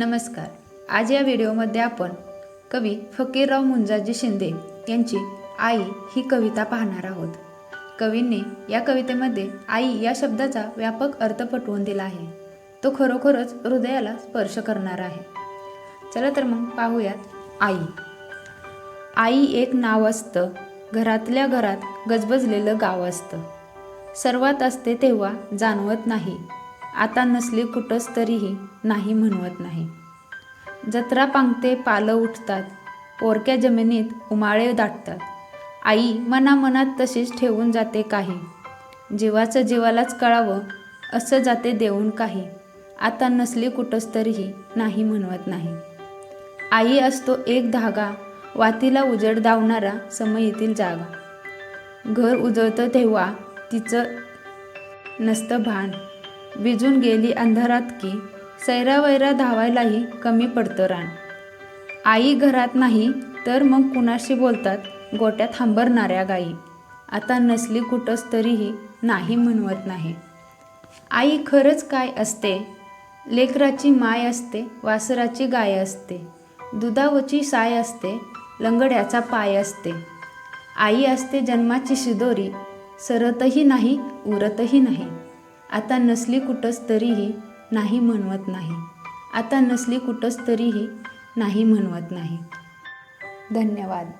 नमस्कार. आज या व्हिडिओमध्ये आपण कवी फकीरराव मुंजाजी शिंदे यांची आई ही कविता पाहणार आहोत. कवींनी या कवितेमध्ये आई या शब्दाचा व्यापक अर्थ पटवून दिला आहे. तो खरोखरच हृदयाला स्पर्श करणार आहे. चला तर मग पाहूयात आई. आई एक नाव असतं. घरातल्या घरात गजबजलेलं गाव असतं. सर्वात असते तेव्हा जाणवत नाही. आता नसली कुठंच तरीही नाही म्हणवत नाही. जत्रा पांगते पालं उठतात पोरक्या जमिनीत उमाळे दाटतात. आई मनामनात तशीच ठेवून जाते काही. जीवाचं जीवालाच कळावं असं जाते देऊन काही. आता नसली कुठंच तरीही नाही म्हणवत नाही. आई असतो एक धागा वातीला उजड दावणारा समयीतील जागा. घर उजळतं तेव्हा तिचं नसतं भान. विजून गेली अंधारात की सैरावैरा धावायलाही कमी पडतं रान. आई घरात नाही तर मग कुणाशी बोलतात? गोट्यात हंबरणाऱ्या गायी आता नसली कुठंच तरीही नाही म्हणवत नाही. आई खरंच काय असते? लेकराची माय असते वासराची गाय असते. दुधावची साय असते लंगड्याचा पाय असते. आई असते जन्माची शिदोरी सरतही नाही उरतही नाही. आता नसली कुठंच तरीही नाही म्हणवत नाही. आता नसली कुठंच तरीही नाही म्हणवत नाही. धन्यवाद.